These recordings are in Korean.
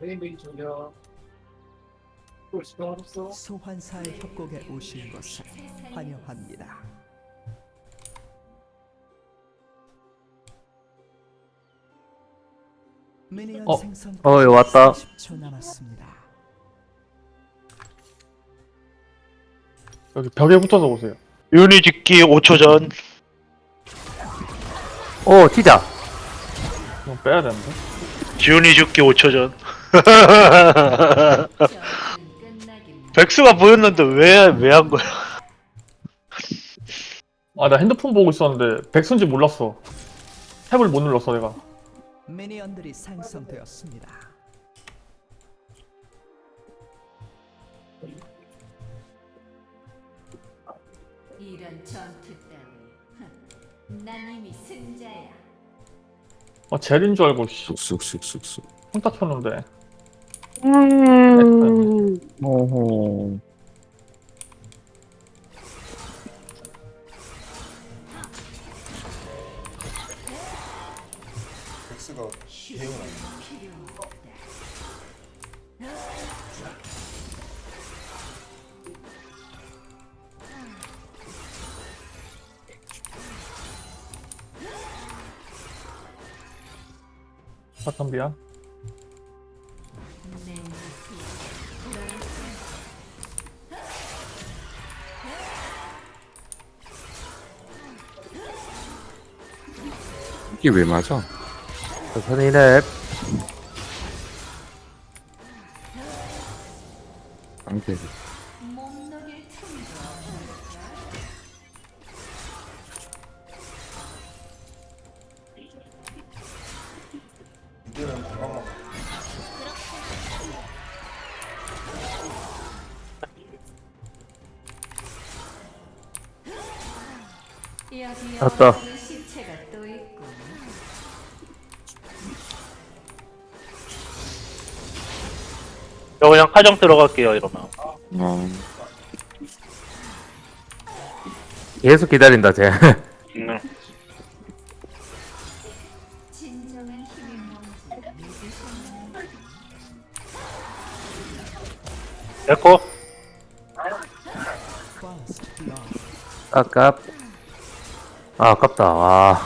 매일매일 저녁 또 없어 소환사의 협곡에 오신 것을 환영합니다. 미니언 어, 어, 여기 왔다. 30초 남았습니다. 여기 벽에 붙어서 오세요. 유니 짓기 5초 전. 오 이거 빼야 되는데. 지훈이 죽기 5초 전. 백수가 보였는데 왜 왜 한 거야? 아, 나 핸드폰 보고 있었는데 백순지 몰랐어. 탭을 못 눌렀어, 내가. 미니언들이 생성되었습니다. 이런 전투 따위 흥, 난 이미 승자야 아, 젤인 줄 알고, 씨. 쑥쑥쑥쑥쑥 혼자 쳤는데. 오호 백스가 대응을 안 해. 모습 이게 왜 맞아? 천천히 랩 깡패 못 있군 저 그냥 카정 들어갈게요 이러면. 어. 계속 기다린다 쟤 음. 진정한 힘이 뭔지 믿으셨나요? 에코. Blood. 아깝 아 아깝다 와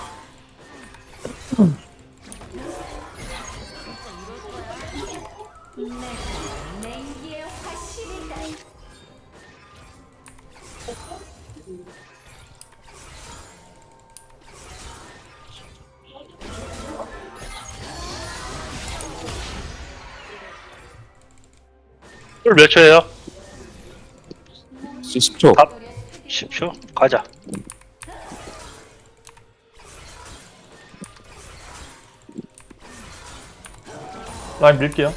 화신이다 꿀몇 초예요? 10초 아. 10초? 가자. 라인 밀게요.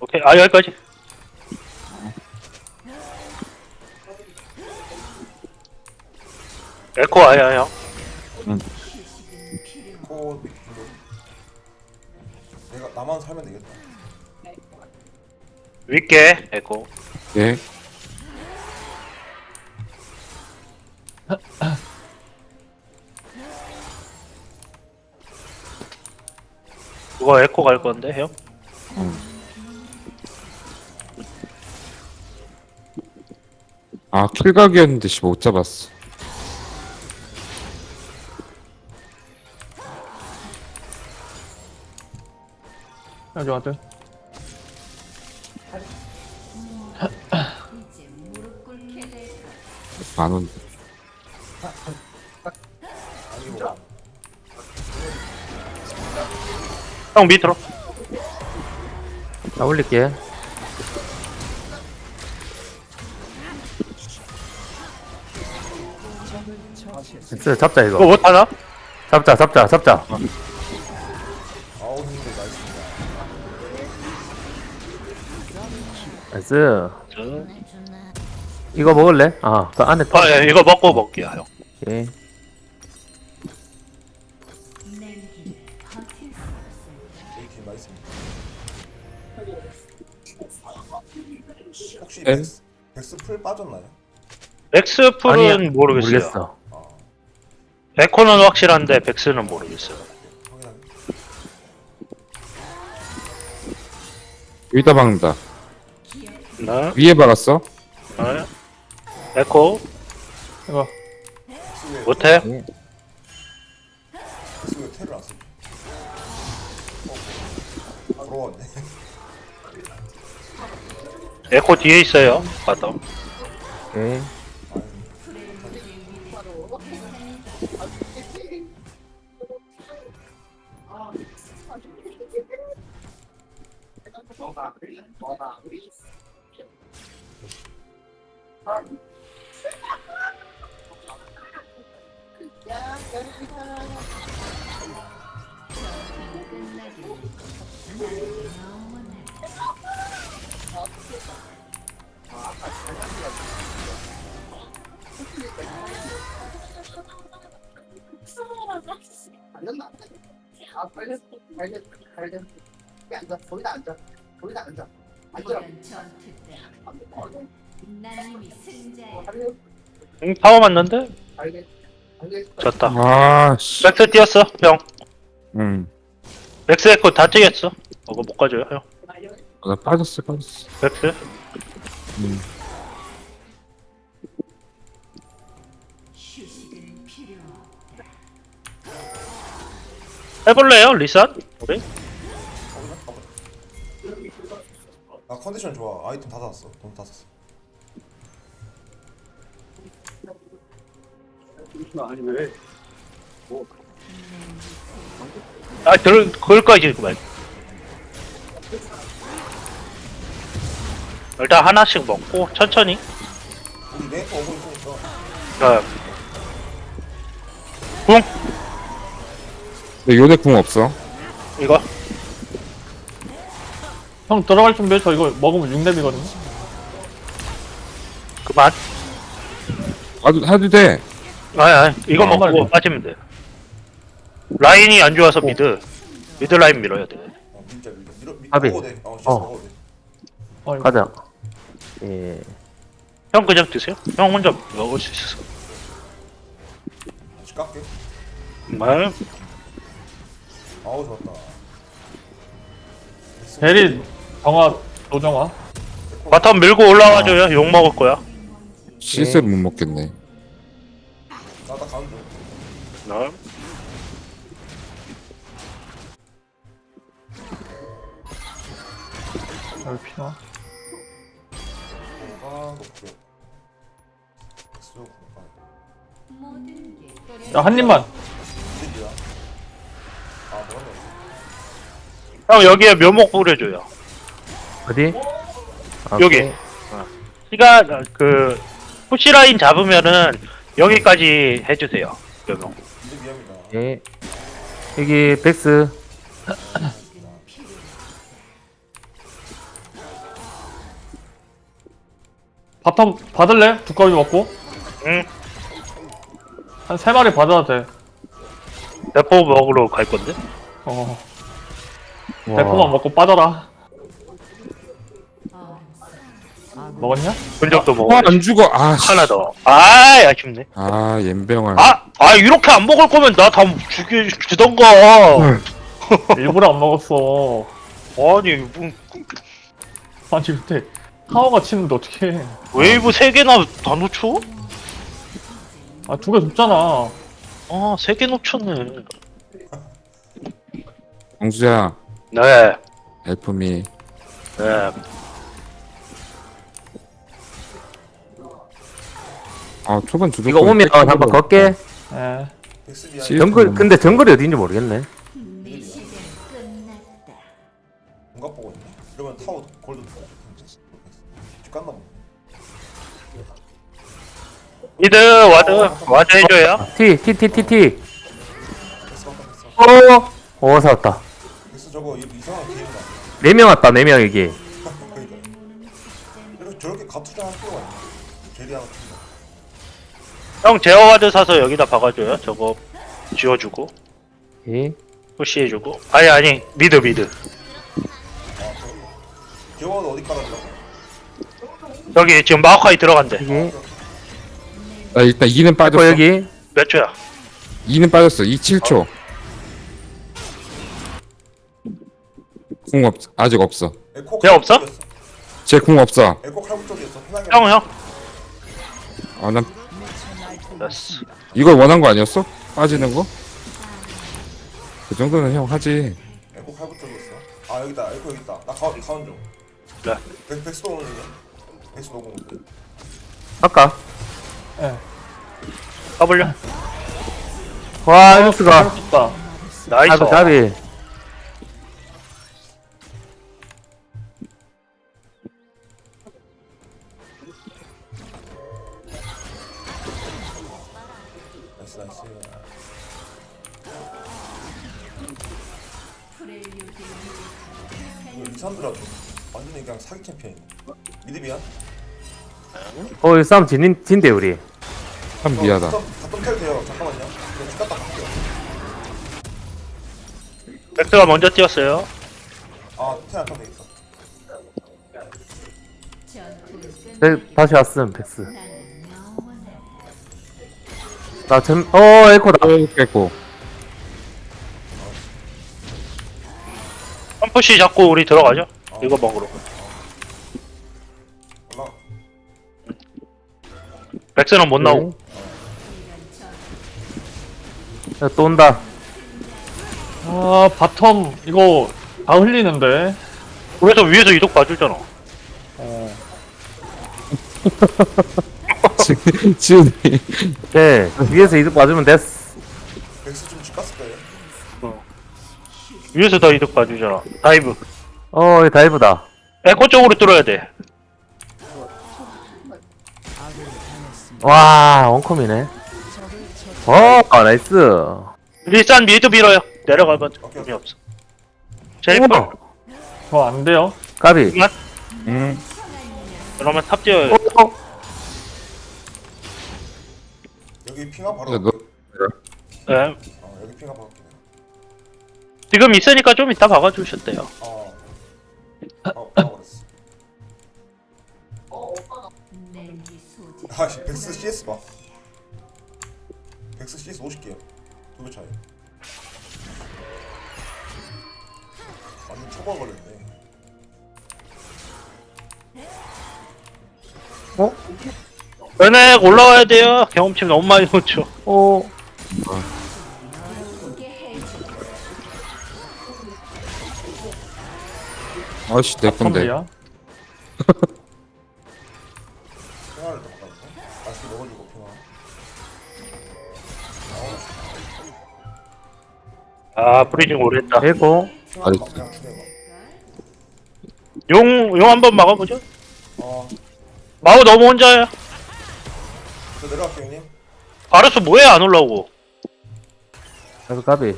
오케이. 아 여기까지. 에코 아야 형. 코 이거 내가 나만 살면 되겠다. 윗게 에코. 예 그거 에코 갈 건데 형. 아 킬각이었는데 씨 못 잡았어. 이제 무릎 꿇게 될 거야 안 온다 형 밑으로. 나 올릴게 됐어 잡자 이거 이거 못하나? 잡자 잡자 잡자. 나이스 저- 이거 먹을래? 아그 안에 터아 예, 이거 먹고 먹게요 형. 오케이 혹시 네? 맥스, 맥스 풀 빠졌나요? 백스풀은 모르겠어요. 모르겠어. 백호는 아. 확실한데 백스는 모르겠어요. 확인하게. 박는다. 네, 위에 박았어? 네. 백호. 해봐. 못해. 예. 에코 뒤에 있어요. 바텀 오케 영원할 아, 빨리, 빨리, 빨리. 앉아, 거기다 앉아. 거기다 앉아. 앉아. 이런 전투 때난 이미 승자야 빨리, 응 파워 맞는데. 졌다 아, 씨. 백스 뛰었어 형 응. 백스 에코 다 뛰겠어 어거 못 가져요 형 나 빠졌어, 빠졌어. 백스 음. 해볼래요 리산 우리 아 컨디션 좋아. 아이템 다 샀어. 돈 다 샀어. 아니, 왜? 아 들, 그걸까지 그만 일단 하나씩 먹고 천천히 우리 랭크 오고 있으니까 어, 궁 근데 요대 궁 없어. 이거 형 들어갈 준비해. 저 이거 먹으면 6렙이거든요. 그만 해도, 해도 돼. 아니 아니 이거 아, 먹고 말고. 빠지면 돼 라인이 안 좋아서 미드 미드 라인 밀어야 돼 어, 밀자 밀자. 밀어 밀. 아비. 먹어도 돼. 어, 진짜 어. 먹어도 돼. 어, 이거. 가자. 예. 형 그냥 드세요 형 혼자 먹을 수 있어 다시 깎게. 정말 아우 좋았다. 대리 정화 노정화. 바텀 밀고 올라와줘요 욕 먹을 거야 실수를 못 먹겠네. 가는 중. 나 여기 피나. 높게. 수 공간. 모든 게야한 입만. 형 여기에 묘목 뿌려줘요 어디? 여기. 오케이. 시간 그 푸시 라인 잡으면은 여기까지 해주세요 묘목. 예. 여기 백스. 바텀 받을래? 두꺼비 먹고. 응 한 세 마리 받아도 돼. 대포 먹으러 갈 건데 어. 와. 대포만 먹고 빠져라. 먹었냐? 분적도 먹어 와, 안 죽어. 아, 씨. 하나 더. 아, 아쉽네. 아, 옌병아. 아, 아 이렇게 안 먹을 거면 나 다 죽여 주던가. 일부러 안 먹었어. 아니, 뭐, 아니 근데 타워가 치는데 어떻게? 웨이브 세 개나 다 놓쳐? 아 두 개 줬잖아. 아, 세 개 놓쳤네. 정수야, 네, 엘프미. 네. 아, 초반 주도 이거 오면 한번 걷게. 예. 백스비야. 씨. 정글 근데 정글이 어딘지 모르겠네. 내 시대는 끝났다 공각 보고 있네. 이러면 타워 골드 들어가죠. 집 간다 뭐. 미드 와드 와드 해줘요. T T T T T. 백스 간다 백스. 어. 어 살았다. 저거 이- 이상한 게임 나. 네명 왔다 네명 여기. 그러니까. 저렇게 가투장 할 필요가 있나? 제리 하나 푼다. 형 제어 와드 사서 여기다 박아줘요. 저거 지워주고 예. 푸시해주고. 아니 아니 미드 미드. 기어와도 어디 깔아주라고? 여기 지금 마오카이 들어간대. 여기. 나 일단 2는 어 빠졌어. 여기. 몇 초야? 2는 빠졌어. 2 7초. 궁 없, 아직 없어. 에코 쟤 없어? 쪽이었어. 제 궁 없어. 에코 칼부 쪽이었어. 편하게. 형 형. 아, 난 됐어. 이걸 원한 거 아니었어? 빠지는 거? 그 정도는 형 하지. 에코 칼부 쪽이었어. 아 여기다. 에코 여기 있다. 나 가운 가운 중. 네. 백 백스 오는 중이야. 백스 오고. 아까 가볼려. 와 이노스가 좋다. 나이스. 아이고 까비 그냥 사기 챔피언이네. 미드비야? 어이 싸움 진인 진대 우리 참 미하다. 바텀 텔 돼요. 잠깐만요. 이거 집 갔다 갈게요. 백스가 먼저 뛰었어요. 아, 타도 되겠다. 전투 백, 다시 왔음 백스 나는 영원해. 나잼 어 에코다 깼고. 한 푸시 잡고 우리 들어가죠. 이거 먹으러. 백스는 못 나오고. 야, 또 온다 아 바텀 이거 다 흘리는데. 그래서 위에서 이득 봐주잖아. 지훈이. 네 위에서 이득 봐주면 됐어 백스 좀 집 갔을 거예요. 위에서 다 이득 봐주잖아. 다이브. 어, 이 다이브다. 에코 쪽으로 뚫어야 돼. 와, 원컴이네. 어, 아, 나이스. 리산 미드 밀어요. 내려가면 의미 없어. 제이퍼. 그거 안 돼요. 까비. 그만. 음. 그러면 탑 뛰어요. 어, 어. 여기 핑하 바로. 야, 너 네. 어, 여기 핑하 바로. 지금 있으니까 좀 이따 박아주셨대요. 어. 어. 아씨, 백스 CS 봐. 백스 CS 50개요. 두 배 차이. 완전 초반 걸렸네. 은액 올라와야 돼요. 경험치 너무 많이 놓죠. 어. 아씨 내 건데. 바텀이야. 아, 브리징 오래 했다. 핑하 아니. 용, 용 한번 막아보죠. 어, 마우 너무 혼자야. 저 내려갈게요, 형님. 바르스 뭐해 안 올라오고. 그래서 까비.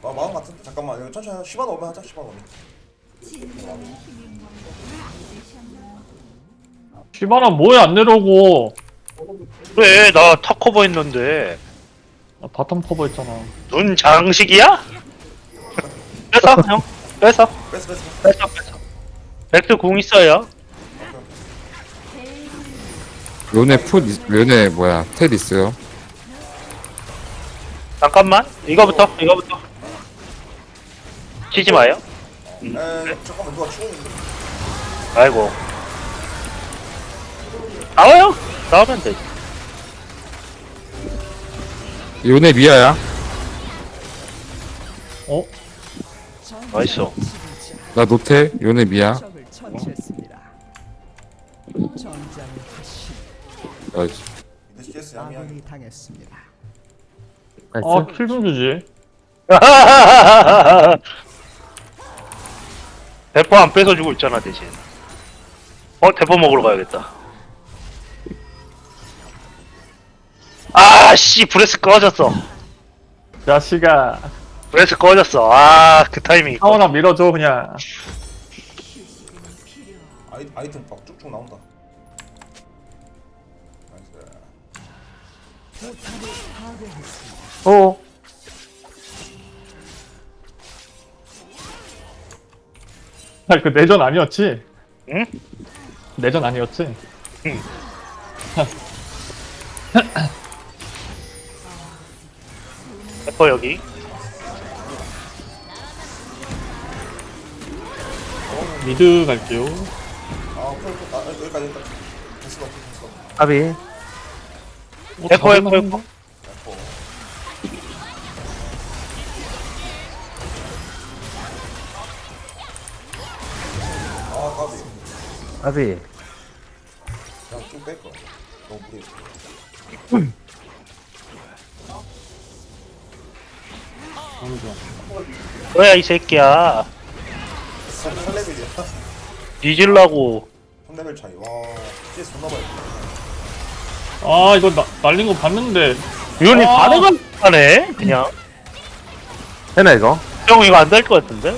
마, 마음 같은데? 잠깐만, 이거 천천히 10만 오면 하자, 10만 오면. 시바나 뭐해 안 내려오고. 그래, 나 탑 커버 했는데. 아, 바텀 커버 했잖아. 눈 장식이야? 뺏어, 형. 뺏어. 뺐어, 뺐어, 뺐어. 뺏어, 뺏어. 백스 궁 있어요. 요네 풋 있- 요네 뭐야 텔 있어요. 잠깐만. 이거부터, 이거부터. 치지 마요. 에, 잠깐만, 누가 있는데. 아이고. 나와요. 나오면 되지. 요네 미아야. 어? 나이스. 나 노텔. 요네 미아. 적을 처치했습니다. 전장의 다시 나이스. CS 양이야. 당했습니다. 아 킬 좀 주지. 대포 안 뺏어주고 있잖아 대신. 어 대포 먹으러 가야겠다. 아씨 브레스 꺼졌어. 야시가 브레스 꺼졌어. 아그 타이밍. 타워나 밀어줘 그냥. 아이, 아이템 막 쭉쭉 나온다. 나이스. 어. 아, 그 내전 아니었지? 응? 내전 아니었지? 대포 여기. 미드 갈게요. 아 오케이 오케이 아 여기까지 여기까지 됐어 됐어 까비. 어, 에코, 잡을만 에코, 한데? 에코. 에코 아 까비 까비. 그냥 쭉 뺄거 너무 무리 너무 좋아. 뭐야 이 새끼야. 3레벨이야 뒤질라고. 3레벨 차이. 와 CS 존나 많이 아, 이거 나, 날린 거 봤는데. 유언이 아. 반응을 하네 그냥. 되나, 이거? 형 이거 안 될 것 같은데?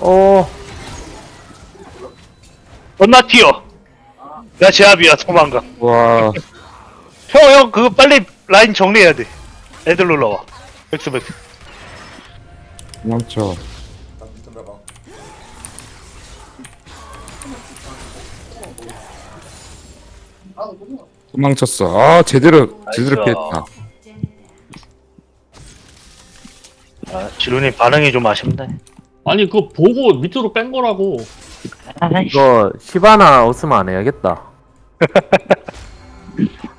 오, 존나 튀어. 야 제압이야 도망가. 와 형 형 그거 빨리 라인 정리해야 돼. 애들 놀러와. 백스 백스 도망쳐. 나 밑에 내가 도망쳤어. 아 제대로 제대로 나이스. 피했다. 아 지루님 반응이 좀 아쉽네. 아니, 그거 보고 밑으로 뺀 거라고. 이거 시바나 없으면 안 해야겠다.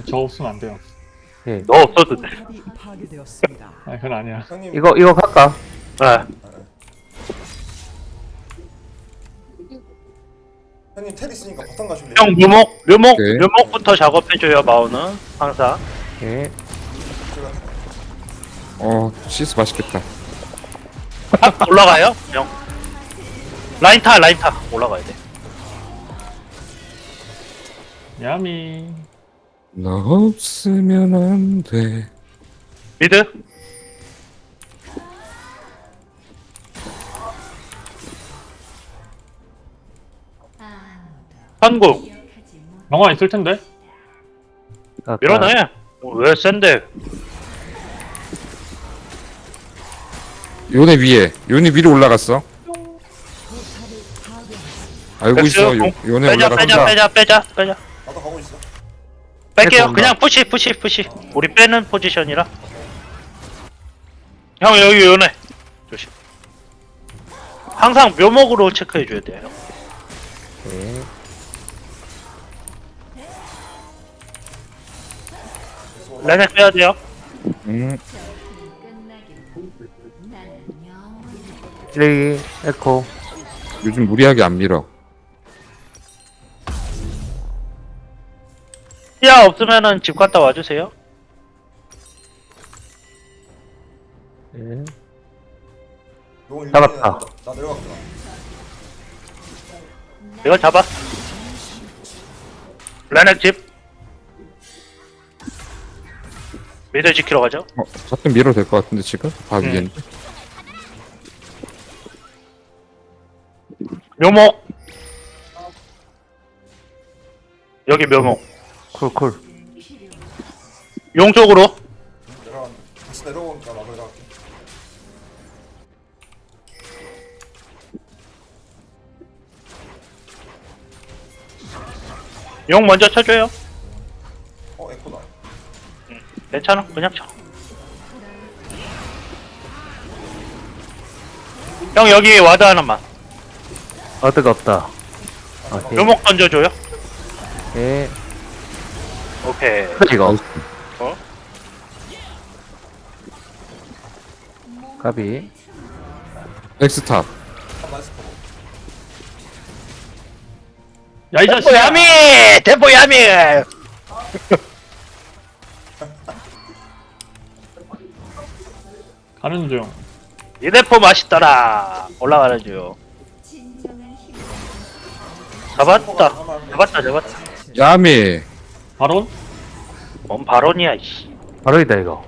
아니, 저 없으면 안 돼요. 예. 너 없어도 돼 탑이 파괴되었습니다. 아니, 그건 아니야. 형님 이거, 이거 갈까? 네. 형님 텔 있으니까 바탕 가실래요? 형 묘목 묘목 오케이. 묘목부터 작업해줘요 마오는 항상 예. 제가 어 시스 맛있겠다 탑 올라가요 형 라인 타 라인 타 올라가야 돼 야미. 너 없으면 안 돼. 미드? 아무도 한국. 영화 있을 텐데. 밀어내 어, 왜 센데? 요네 위에. 요네 위로 올라갔어. 알고 있어. 요, 공- 요네 빼자 빼자 올라갔다. 빼자 빼자 빼자 뺄게요. 그냥 푸시 푸시 푸시. 우리 빼는 포지션이라. 형 여기 요네. 조심. 항상 묘목으로 체크해 줘야 돼요. 예. 레넥 빼야 돼요. 음. 영원히 찔레기, 에코. 요즘 무리하게 안 밀어 시야 없으면은 집 갔다 와주세요. 예. 용 잡았다. 나, 나 내려갈게. 이거 잡아. 레넥 집. 미드 지키러 가죠. 어 자꾸 밀어도 될 것 같은데 지금? 바위엔 묘목. 여기 묘목 쿨쿨. 용 쪽으로 내려간 다시 내려오니까 나도 내려갈게 용 먼저 쳐줘요 어 에코다 괜찮아 그냥 쳐. 형 여기 와드 하나만 어드가 없다. 오케이. 묘목 던져줘요 예. 오케이 이거. 어? 까비. 엑스탑 야, 이 자식아. 야미 템포 야미 가는 중. 이 대포 맛있더라 올라가는 중 잡았다 잡았다 잡았다 야미 바론? 뭔 바론이야 이씨 바로이다, 이거.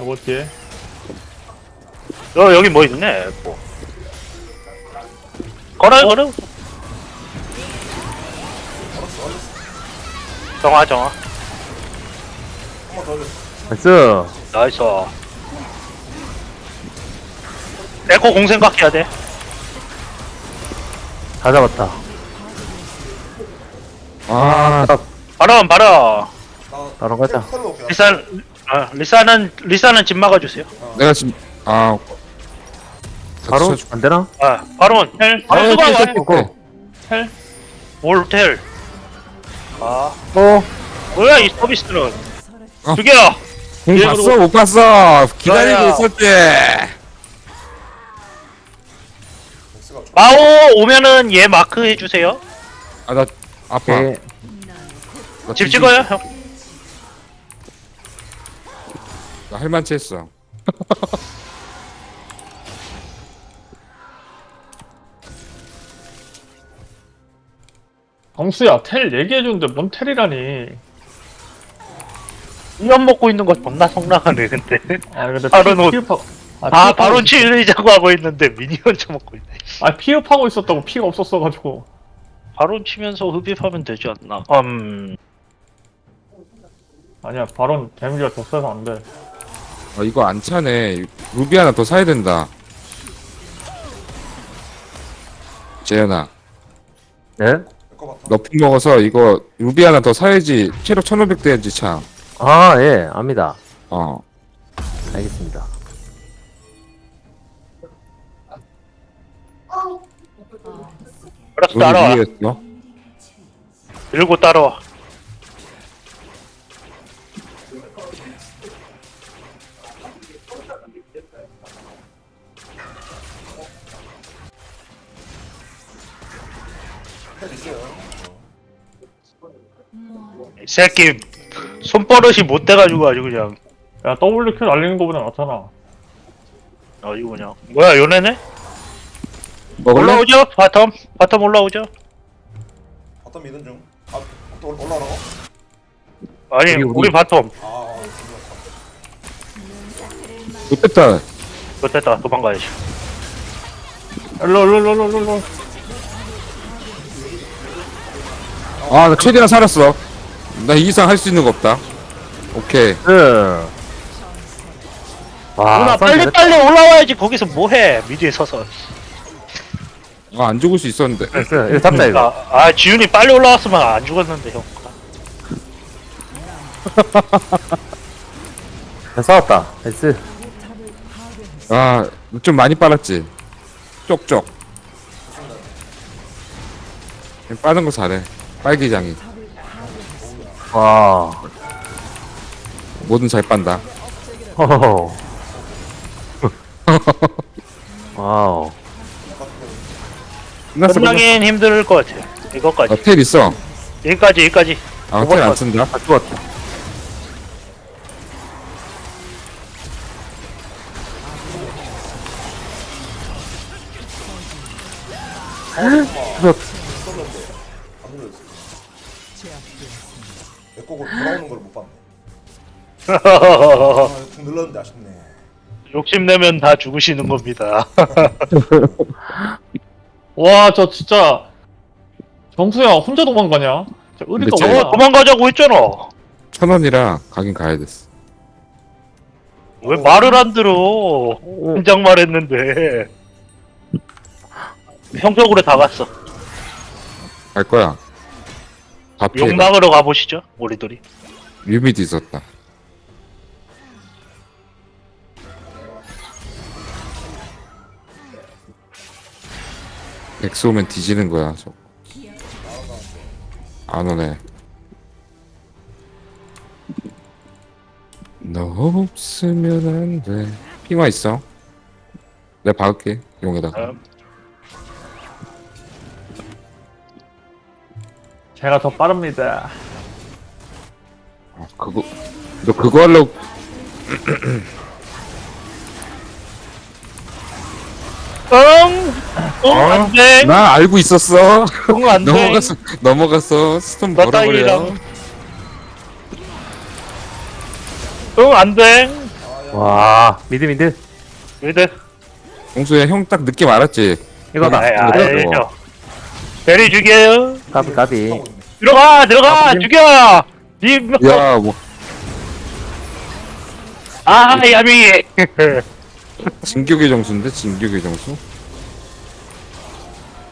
요거 뒤에. 너 여기 뭐 있네 뭐 걸어요 걸어 정화 정화 나이스. 나이스 에코 공 생각해야 돼 다 잡았다. 아 딱 바론 바론 나 바로 가자. 텔- 나 비싼 아, 리사는 리사는 집 막아주세요. 내가 지금 아 바로 안 되나? 아 아, 헬 오케이, 와 오케이, 오케이. 헬? 몰텔. 아 어 뭐야 이 서비스는? 어. 죽여. 공 예, 봤어 못 봤어 기다리고 좋아요. 있었지 엑스가 좀 마오 오면은 얘 마크 해주세요. 아나 아파 오케이 나 집 찍어요 형. 나 할만치 했어 정수야 텔 얘기해주는데 뭔 텔이라니 이연 먹고 있는 거 존나 성나하네 근데. 아 근데 바로 놓- 피흡하 아, 아 있- 치르자고 하고 있는데 미니언 쳐먹고 있네. 아 피흡하고 있었다고 피가 없었어가지고 바론 치면서 흡입하면 되지 않나? 음. 아니야 바론 데미지가 더 세서 안돼 아 이거 안 차네 루비 하나 더 사야 된다 재현아 네? 봤다. 너프 먹어서 이거 루비 하나 더 사야지 체력 1500 돼야지 참 아예 압니다 어. 알겠습니다 알았어 따라와. 들고 따라와. 이 새끼 손버릇이 못 돼가지고 아주 그냥 야 WQ 날리는 거보다 낫잖아 아주 그냥 뭐야 요네네? 먹을래? 올라오죠 바텀 바텀 올라오죠 어떤 미든 중. 아, 또 올- 올라오라고? 아니 우리 우리- 바텀 아, 아, 들어왔다. 못됐다 못했다 도망가야지 일로 일로 일로 일로 일로 아 나 최대한 살았어. 나이 이상 할 수 있는 거 없다. 오케이. 그 와, 누나 썬 빨리 빨리 올라와야지. 거기서 뭐해? 미드에 서서. 아 안 죽을 수 있었는데. 나이스 이거 잡자 이거 아, 아 지훈이 빨리 올라왔으면 안 죽었는데 형. 잘 싸웠다. 나이스. 아 좀 많이 빨았지. 쪽쪽. 빠른 거 잘해 빨기장이. 와. 뭐든 잘 빤다. 허허허 와우. 끝났어 끝났어. 끝나긴 힘들 것 같아 이거까지. 아, 텔 있어. 여기까지 여기까지. 아 텔 안 쓴다? 다 죽었다 내 거고 돌아오는 걸 못 봤네. 아, 좀 눌렀는데 아쉽네. 욕심내면 다 죽으시는 겁니다. 와 저 진짜 정수야 혼자 도망가냐? 진짜 의리가 근데 도망가자고 했잖아. 천 원이라 가긴 가야 됐어. 왜 말을 안 들어? 혼장 말했는데. 형적으로 다 갔어. 갈 거야 다 피해 욕망으로 가보시죠 우리들이. 뮤비도 있었다. 엑스 오면 뒤지는 거야 저거 안 오네. 너 없으면 안 돼. 핑화 있어? 내가 박을게 용에다가. 음. 제가 더 빠릅니다. 아, 그거 너 그거 하려고. 응! 응 어? 안 돼. 나 알고 있었어. 응 안돼. 넘어갔어 넘어갔어. 스톤 따위랑. 응 안 돼. 와 미드 미드. 미드. 공수야 형 딱 느낌 알았지? 이거다. 아, 이거 들어가, 알죠. 베리 죽여요. 까비 까비. 들어가 들어가 아, 죽여! 이 야뭐. 아 야미. 진격의 정수인데? 진격의 정수?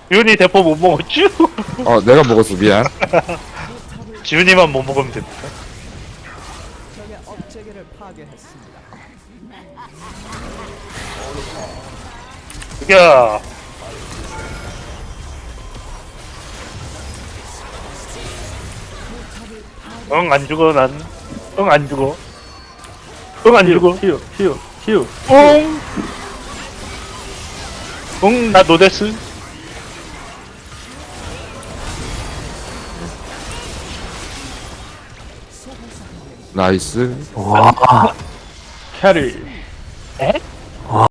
지훈이 대포 못 먹었죠? 어 내가 먹었어. 미안. 지훈이만 못 먹으면 됩니다 업체계를 파괴했습니다. 죽여. 응, 안 죽어, 난. 응, 안 죽어. 응, 안 죽어. 히우 히우 히우 응. 응, 나 노데스. 나이스. 캐리